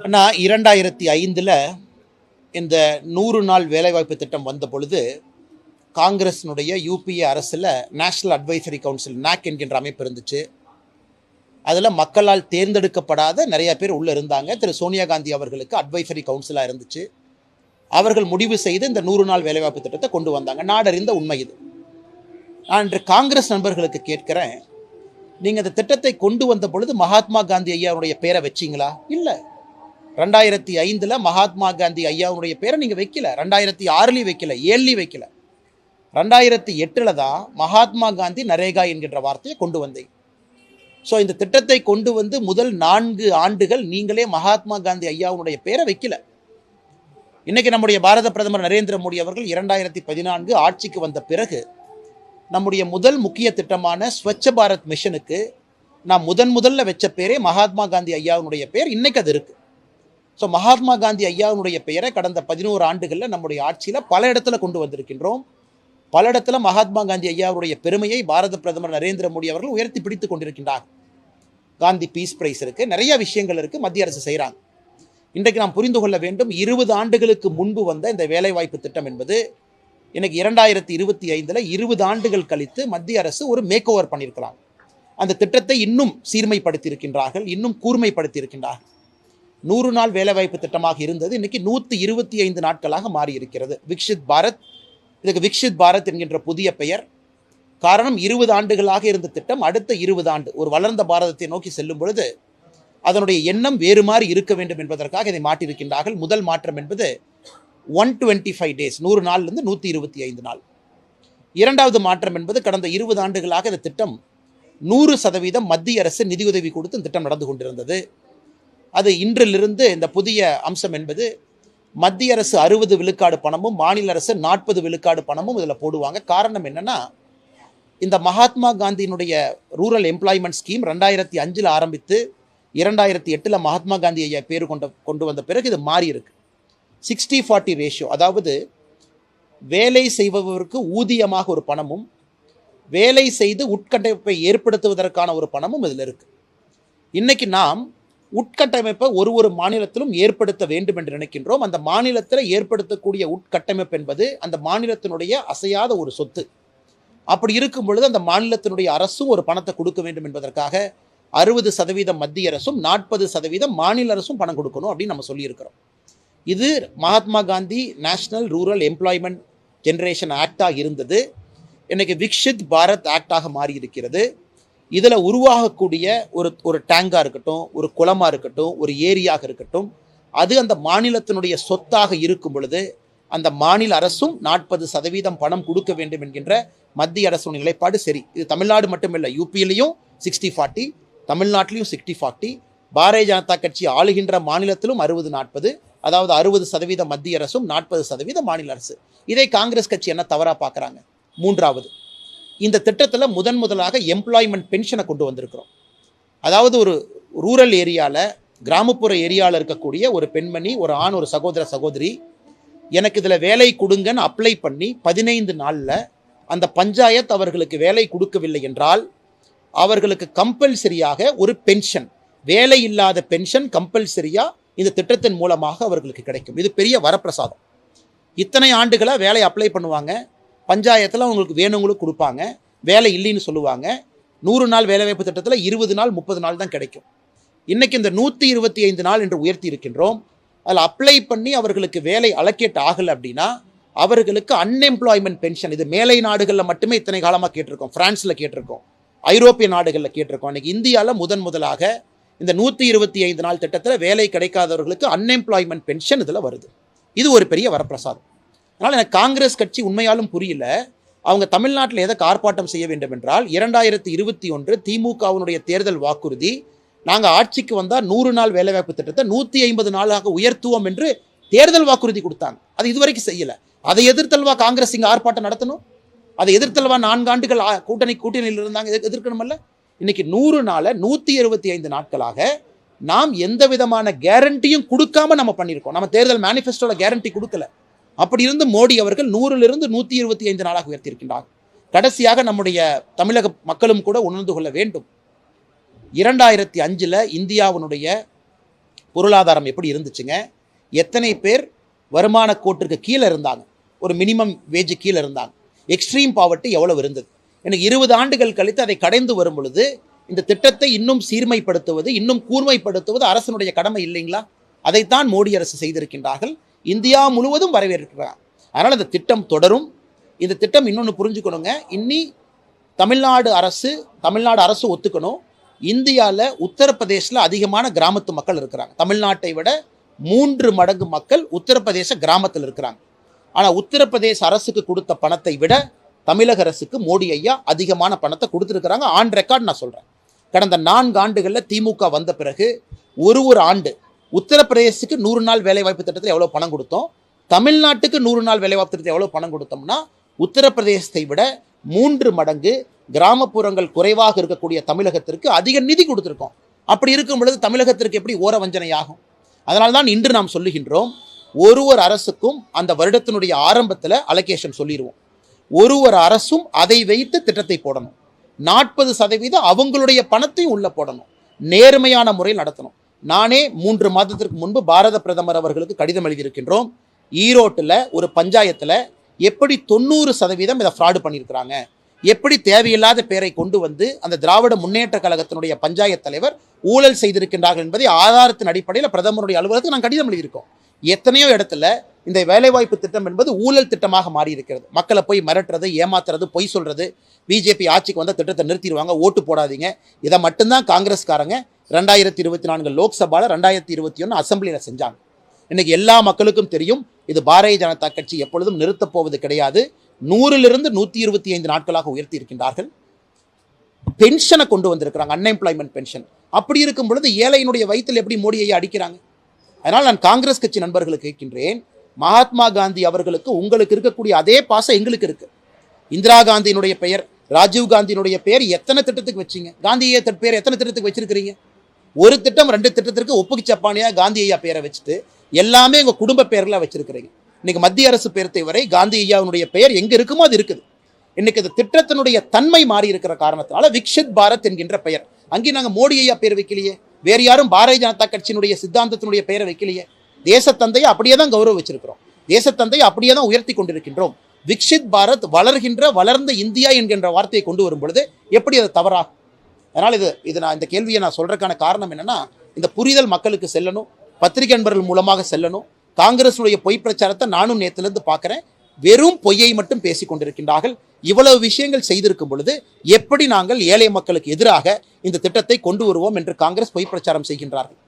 அண்ணா இரண்டாயிரத்தி ஐந்தில் இந்த நூறு நாள் வேலைவாய்ப்பு திட்டம் வந்த பொழுது காங்கிரஸினுடைய யூபிஏ அரசில் நேஷ்னல் அட்வைசரி கவுன்சில் நாக் என்கின்ற அமைப்பு இருந்துச்சு. அதில் மக்களால் தேர்ந்தெடுக்கப்படாத நிறைய பேர் உள்ளே இருந்தாங்க. திரு. சோனியா காந்தி அவர்களுக்கு அட்வைசரி கவுன்சிலாக இருந்துச்சு. அவர்கள் முடிவு செய்து இந்த நூறு நாள் வேலைவாய்ப்பு திட்டத்தை கொண்டு வந்தாங்க. நாடறிந்த உண்மை இது. நான் இன்று காங்கிரஸ் நண்பர்களுக்கு கேட்கிறேன் நீங்கள் இந்த திட்டத்தை கொண்டு வந்த பொழுது மகாத்மா காந்தி ஐயாவுடைய பேரை வச்சிங்களா? இல்லை. ரெண்டாயிரத்தி ஐந்தில் மகாத்மா காந்தி ஐயாவுடைய பேரை நீங்கள் வைக்கல. ரெண்டாயிரத்தி ஆறுலேயும் வைக்கல ஏழுலேயும் வைக்கல. ரெண்டாயிரத்தி எட்டில் தான் மகாத்மா காந்தி நரேகா என்கின்ற வார்த்தையை கொண்டு வந்தேன். ஸோ இந்த திட்டத்தை கொண்டு வந்து முதல் நான்கு ஆண்டுகள் நீங்களே மகாத்மா காந்தி ஐயாவுடைய பேரை வைக்கல. இன்றைக்கி நம்முடைய பாரத பிரதமர் நரேந்திர மோடி அவர்கள் இரண்டாயிரத்தி பதினான்கு ஆட்சிக்கு வந்த பிறகு நம்முடைய முதல் முக்கிய திட்டமான ஸ்வச்ச பாரத் மிஷனுக்கு நான் முதன் முதல்ல வச்ச பேரே மகாத்மா காந்தி ஐயாவுடைய பேர். இன்னைக்கு அது இருக்குது ஸோ மகாத்மா காந்தி ஐயாவுடைய பெயரை கடந்த பதினோரு ஆண்டுகளில் நம்முடைய ஆட்சியில் பல இடத்துல கொண்டு வந்திருக்கின்றோம். பல இடத்துல மகாத்மா காந்தி ஐயாவுடைய பெருமையை பாரத பிரதமர் நரேந்திர மோடி அவர்கள் உயர்த்தி பிடித்து கொண்டிருக்கின்றார். காந்தி பீஸ் பிரைஸ் இருக்குது நிறைய விஷயங்கள் இருக்கு. மத்திய அரசு செய்கிறாங்க இன்றைக்கு நாம் புரிந்து கொள்ள வேண்டும் இருபது ஆண்டுகளுக்கு முன்பு வந்த இந்த வேலைவாய்ப்பு திட்டம் என்பது எனக்கு இரண்டாயிரத்தி இருபத்தி ஐந்தில் இருபது ஆண்டுகள் கழித்து மத்திய அரசு ஒரு மேக் ஓவர் பண்ணியிருக்கிறாங்க. அந்த திட்டத்தை இன்னும் சீர்மைப்படுத்தி இருக்கின்றார்கள் இன்னும் கூர்மைப்படுத்தி இருக்கின்றார்கள் நூறு நாள் வேலைவாய்ப்பு திட்டமாக இருந்தது. இன்னைக்கு நூற்றி இருபத்தி ஐந்து நாட்களாக மாறி இருக்கிறது விக்ஷித் பாரத் இதுக்கு விக்ஷித் பாரத் என்கின்ற புதிய பெயர். காரணம் இருபது ஆண்டுகளாக இருந்த திட்டம் அடுத்த இருபது ஆண்டு ஒரு வளர்ந்த பாரதத்தை நோக்கி செல்லும் பொழுது அதனுடைய எண்ணம் வேறு மாதிரி இருக்க வேண்டும் என்பதற்காக இதை மாற்றியிருக்கின்றார்கள். முதல் மாற்றம் என்பது ஒன் டுவெண்ட்டி ஃபைவ் டேஸ் நூறு நாள்லேருந்து நூற்றி இருபத்தி ஐந்து நாள். இரண்டாவது மாற்றம் என்பது கடந்த இருபது ஆண்டுகளாக இந்த திட்டம் நூறு சதவீதம் மத்திய அரசு நிதியுதவி கொடுத்து திட்டம் நடந்து கொண்டிருந்தது. அது இன்றிலிருந்து இந்த புதிய அம்சம் என்பது மத்திய அரசு அறுபது விழுக்காடு பணமும் மாநில அரசு நாற்பது விழுக்காடு பணமும் இதில் போடுவாங்க. காரணம் என்னென்னா இந்த மகாத்மா காந்தியினுடைய ரூரல் எம்ப்ளாய்மெண்ட் ஸ்கீம் ரெண்டாயிரத்தி அஞ்சில் ஆரம்பித்து இரண்டாயிரத்தி எட்டில் மகாத்மா காந்தி ஐயா பேர் கொண்ட கொண்டு வந்த பிறகு இது மாறி இருக்கு. சிக்ஸ்டி ஃபார்ட்டி ரேஷியோ அதாவது வேலை செய்பவருக்கு ஊதியமாக ஒரு பணமும் வேலை செய்து உட்கட்டமைப்பை ஏற்படுத்துவதற்கான ஒரு பணமும் இதில் இருக்குது இன்றைக்கி நாம் உட்கட்டமைப்பை ஒரு ஒரு மாநிலத்திலும் ஏற்படுத்த வேண்டும் என்று நினைக்கின்றோம். அந்த மாநிலத்தில் ஏற்படுத்தக்கூடிய உட்கட்டமைப்பு என்பது அந்த மாநிலத்தினுடைய அசையாத ஒரு சொத்து. அப்படி இருக்கும் பொழுது அந்த மாநிலத்தினுடைய அரசும் ஒரு பணத்தை கொடுக்க வேண்டும் என்பதற்காக அறுபது சதவீதம் மத்திய அரசும் நாற்பது சதவீதம் மாநில அரசும் பணம் கொடுக்கணும் அப்படின்னு நம்ம சொல்லியிருக்கிறோம். இது Mahatma Gandhi national rural employment generation ஆக்டாக இருந்தது. இன்றைக்கி விக்ஷித் பாரத் ஆக்டாக மாறி இருக்கிறது இதில் உருவாகக்கூடிய ஒரு ஒரு டேங்காக இருக்கட்டும் ஒரு குளமாக இருக்கட்டும் ஒரு ஏரியாக இருக்கட்டும் அது அந்த மாநிலத்தினுடைய சொத்தாக இருக்கும் பொழுது அந்த மாநில அரசும் நாற்பது சதவீதம் பணம் கொடுக்க வேண்டும் என்கின்ற மத்திய அரசு நிலைப்பாடு சரி. இது தமிழ்நாடு மட்டுமில்லை யூபியிலையும் சிக்ஸ்டி ஃபார்ட்டி தமிழ்நாட்டிலையும் சிக்ஸ்டி ஃபார்ட்டி பாரதிய ஜனதா கட்சி ஆளுகின்ற மாநிலத்திலும் அறுபது நாற்பது அதாவது அறுபது சதவீதம் மத்திய அரசும் நாற்பது சதவீதம் மாநில அரசு. இதை காங்கிரஸ் கட்சி என்ன தவறாக பார்க்குறாங்க? மூன்றாவது இந்த திட்டத்தில் முதன் முதலாக எம்ப்ளாய்மெண்ட் பென்ஷனை கொண்டு வந்திருக்கிறோம். அதாவது ஒரு ரூரல் ஏரியாவில் கிராமப்புற ஏரியாவில் இருக்கக்கூடிய ஒரு பெண்மணி ஒரு ஆண் ஒரு சகோதர சகோதரி எனக்கு இதில் வேலை கொடுங்கன்னு அப்ளை பண்ணி பதினைந்து நாளில் அந்த பஞ்சாயத் அவர்களுக்கு வேலை கொடுக்கவில்லை என்றால் அவர்களுக்கு கம்பல்சரியாக ஒரு பென்ஷன் வேலை இல்லாத பென்ஷன் கம்பல்சரியாக இந்த திட்டத்தின் மூலமாக அவர்களுக்கு கிடைக்கும். இது பெரிய வரப்பிரசாதம். இத்தனை ஆண்டுகளாக வேலை அப்ளை பண்ணுவாங்க. பஞ்சாயத்தில் அவங்களுக்கு வேணுங்களுக்கு கொடுப்பாங்க. வேலை இல்லைன்னு சொல்லுவாங்க. நூறு நாள் வேலைவாய்ப்பு திட்டத்தில் இருபது நாள் முப்பது நாள் தான் கிடைக்கும். இன்றைக்கி இந்த நூற்றி இருபத்தி ஐந்து நாள் என்று உயர்த்தி இருக்கின்றோம். அதில் அப்ளை பண்ணி அவர்களுக்கு வேலை அலக்கேட் ஆகலை அப்படின்னா அவர்களுக்கு அன்எம்ப்ளாய்மெண்ட் பென்ஷன் இது மேலை நாடுகளில் மட்டுமே இத்தனை காலமாக கேட்டிருக்கோம். ஃப்ரான்ஸில் கேட்டிருக்கோம். ஐரோப்பிய நாடுகளில் கேட்டிருக்கோம். இன்றைக்கி இந்தியாவில் முதன் முதலாக இந்த நூற்றி இருபத்தி ஐந்து நாள் திட்டத்தில் வேலை கிடைக்காதவர்களுக்கு அன்எம்ப்ளாய்மெண்ட் பென்ஷன் இதில் வருது. இது ஒரு பெரிய வரப்பிரசாதம். அதனால் எனக்கு காங்கிரஸ் கட்சி உண்மையாலும் புரியல. அவங்க தமிழ்நாட்டில் எதை ஆர்ப்பாட்டம் செய்ய வேண்டும் என்றால் இரண்டாயிரத்தி இருபத்தி ஒன்று திமுகவினுடைய தேர்தல் வாக்குறுதி நாங்கள் ஆட்சிக்கு வந்தால் நூறு நாள் வேலைவாய்ப்பு திட்டத்தை நூற்றி ஐம்பது நாளாக உயர்த்துவோம் என்று தேர்தல் வாக்குறுதி கொடுத்தாங்க. அது இதுவரைக்கும் செய்யலை. அதை எதிர்த்தல்வா காங்கிரஸ் இங்கே ஆர்ப்பாட்டம் நடத்தணும்? அதை எதிர்த்தல்வா நான்கு ஆண்டுகள் கூட்டணி கூட்டணியில் இருந்தாங்க எதிர்க்கணுமல்ல இன்னைக்கு நூறு நாளை நூற்றி இருபத்தி ஐந்து நாட்களாக நாம் எந்த விதமான கேரண்டியும் கொடுக்காம நம்ம பண்ணியிருக்கோம். நம்ம தேர்தல் மேனிஃபெஸ்டோல கேரண்டி கொடுக்கல. அப்படி இருந்து மோடி அவர்கள் நூறிலிருந்து நூற்றி இருபத்தி ஐந்து நாளாக உயர்த்தியிருக்கின்றார். கடைசியாக நம்முடைய தமிழக மக்களும் கூட உணர்ந்து கொள்ள வேண்டும். இரண்டாயிரத்தி அஞ்சில் இந்தியாவினுடைய பொருளாதாரம் எப்படி இருந்துச்சுங்க? எத்தனை பேர் வருமான கோட்டிற்கு கீழே இருந்தாங்க? ஒரு மினிமம் வேஜ் கீழே இருந்தாங்க. எக்ஸ்ட்ரீம் பாவர்ட்டி எவ்வளவு இருந்தது? எனக்கு இருபது ஆண்டுகள் கழித்து அதை கடைந்து வரும் பொழுது இந்த திட்டத்தை இன்னும் சீர்மைப்படுத்துவது இன்னும் கூர்மைப்படுத்துவது அரசனுடைய கடமை இல்லைங்களா? அதைத்தான் மோடி அரசு செய்திருக்கின்றார்கள். இந்தியா முழுவதும் வரவேற்கிறார். அதனால் இந்த திட்டம் தொடரும். இந்த திட்டம் இன்னொன்று புரிஞ்சுக்கணுங்க. இன்னி தமிழ்நாடு அரசு தமிழ்நாடு அரசு ஒத்துக்கணும். இந்தியாவில் உத்தரப்பிரதேசில் அதிகமான கிராமத்து மக்கள் இருக்கிறாங்க. தமிழ்நாட்டை விட மூன்று மடங்கு மக்கள் உத்தரப்பிரதேச கிராமத்தில் இருக்கிறாங்க. ஆனால் உத்தரப்பிரதேச அரசுக்கு கொடுத்த பணத்தை விட தமிழக அரசுக்கு மோடி ஐயா அதிகமான பணத்தை கொடுத்துருக்குறாங்க. ஆன் ரெக்கார்ட் நான் சொல்கிறேன் கடந்த நான்கு ஆண்டுகளில் திமுக வந்த பிறகு ஒரு ஒரு ஆண்டு உத்தரப்பிரதேசத்துக்கு நூறு நாள் வேலைவாய்ப்பு திட்டத்தில் எவ்வளோ பணம் கொடுத்தோம்? தமிழ்நாட்டுக்கு நூறு நாள் வேலைவாய்ப்பு திட்டத்தில் எவ்வளோ பணம் கொடுத்தோம்னா உத்தரப்பிரதேசத்தை விட மூன்று மடங்கு கிராமப்புறங்கள் குறைவாக இருக்கக்கூடிய தமிழகத்திற்கு அதிக நிதி கொடுத்துருக்கோம். அப்படி இருக்கும் பொழுது தமிழகத்திற்கு எப்படி ஓர வஞ்சனை ஆகும் அதனால்தான் இன்று நாம் சொல்லுகின்றோம் ஒரு ஒரு அரசுக்கும் அந்த வருடத்தினுடைய ஆரம்பத்தில் அலோகேஷன் சொல்லிடுவோம் ஒரு ஒரு அரசும் அதை வைத்து திட்டத்தை போடணும். நாற்பது சதவீதம் அவங்களுடைய பணத்தையும் உள்ளே போடணும். நேர்மையான முறையில் நடத்தணும். நானே மூன்று மாதத்திற்கு முன்பு பாரத பிரதமர் அவர்களுக்கு கடிதம் எழுதியிருக்கின்றோம். ஈரோட்டில் ஒரு பஞ்சாயத்தில் எப்படி தொண்ணூறு சதவீதம் இதை ஃப்ராடு பண்ணியிருக்கிறாங்க? எப்படி தேவையில்லாத பேரை கொண்டு வந்து அந்த திராவிட முன்னேற்ற கழகத்தினுடைய பஞ்சாயத்து தலைவர் ஊழல் செய்திருக்கின்றார்கள் என்பதை ஆதாரத்தின் அடிப்படையில் பிரதமருடைய அலுவலகத்துக்கு நான் கடிதம் எழுதியிருக்கோம். எத்தனையோ இடத்துல இந்த வேலைவாய்ப்பு திட்டம் என்பது ஊழல் திட்டமாக மாறி இருக்கிறது மக்களை போய் மிரட்டுறது ஏமாத்துறது பொய் சொல்கிறது பிஜேபி ஆட்சிக்கு வந்த திட்டத்தை நிறுத்திடுவாங்க ஓட்டு போடாதீங்க. இதை மட்டும்தான் காங்கிரஸ்காரங்க ரெண்டாயிரத்தி இருபத்தி நான்கு லோக்சபாவில் ரெண்டாயிரத்தி இருபத்தி ஒன்று அசம்பிளியில் செஞ்சாங்க. இன்றைக்கி எல்லா மக்களுக்கும் தெரியும் இது பாரதிய ஜனதா கட்சி எப்பொழுதும் நிறுத்தப் போவது கிடையாது. நூறிலிருந்து நூற்றி இருபத்தி ஐந்து நாட்களாக உயர்த்தி இருக்கின்றார்கள் பென்ஷனை கொண்டு வந்திருக்கிறாங்க அன்எம்ப்ளாய்மெண்ட் பென்ஷன் அப்படி இருக்கும் பொழுது ஏழையினுடைய வயிற்றில் எப்படி மோடியை அடிக்கிறாங்க? அதனால் நான் காங்கிரஸ் கட்சி நண்பர்களுக்கு கேட்கின்றேன் மகாத்மா காந்தி அவர்களுக்கு உங்களுக்கு இருக்கக்கூடிய அதே பாசம் எங்களுக்கு இருக்கு. இந்திரா காந்தியினுடைய பெயர் ராஜீவ் காந்தியினுடைய பெயர் எத்தனை திட்டத்துக்கு வச்சீங்க? காந்தியை ஐயா பேர் எத்தனை திட்டத்துக்கு வச்சிருக்கிறீங்க? ஒரு திட்டம் ரெண்டு திட்டத்திற்கு ஒப்புக்கு சப்பானியா காந்தி ஐயா பேரை வச்சுட்டு எல்லாமே உங்கள் குடும்ப பேர்ல வச்சிருக்கிறீங்க. இன்னைக்கு மத்திய அரசு பேரத்தை வரை காந்தி ஐயாவுடைய பெயர் எங்கே இருக்குமோ அது இருக்குது. இன்னைக்கு இந்த திட்டத்தினுடைய தன்மை மாறி இருக்கிற காரணத்தினால விக்ஷித் பாரத் என்கின்ற பெயர். அங்கே நாங்கள் மோடி ஐயா பேர் வைக்கலையே. வேறு யாரும் பாரதிய ஜனதா கட்சியினுடைய சித்தாந்தத்தினுடைய பெயரை வைக்கலையே. தேசத்தந்தையை அப்படியே தான் கௌரவ வச்சிருக்கிறோம் தேசத்தந்தையை அப்படியே தான் உயர்த்தி கொண்டிருக்கின்றோம். விக்ஷித் பாரத் வளர்கின்ற வளர்ந்த இந்தியா என்கின்ற வார்த்தையை கொண்டு வரும் பொழுது எப்படி அது தவறாகும் அதனால் இது இது நான் இந்த கேள்வியை நான் சொல்கிறதுக்கான காரணம் என்னென்னா இந்த புரிதல் மக்களுக்கு செல்லணும் பத்திரிகை நண்பர்கள் மூலமாக செல்லணும் காங்கிரஸுடைய பொய் பிரச்சாரத்தை நானும் நேற்றுலேருந்து பார்க்குறேன். வெறும் பொய்யை மட்டும் பேசி கொண்டிருக்கின்றார்கள். இவ்வளவு விஷயங்கள் செய்திருக்கும் பொழுது எப்படி நாங்கள் ஏழை மக்களுக்கு எதிராக இந்த திட்டத்தை கொண்டு வருவோம் என்று காங்கிரஸ் பொய் பிரச்சாரம் செய்கின்றார்கள்?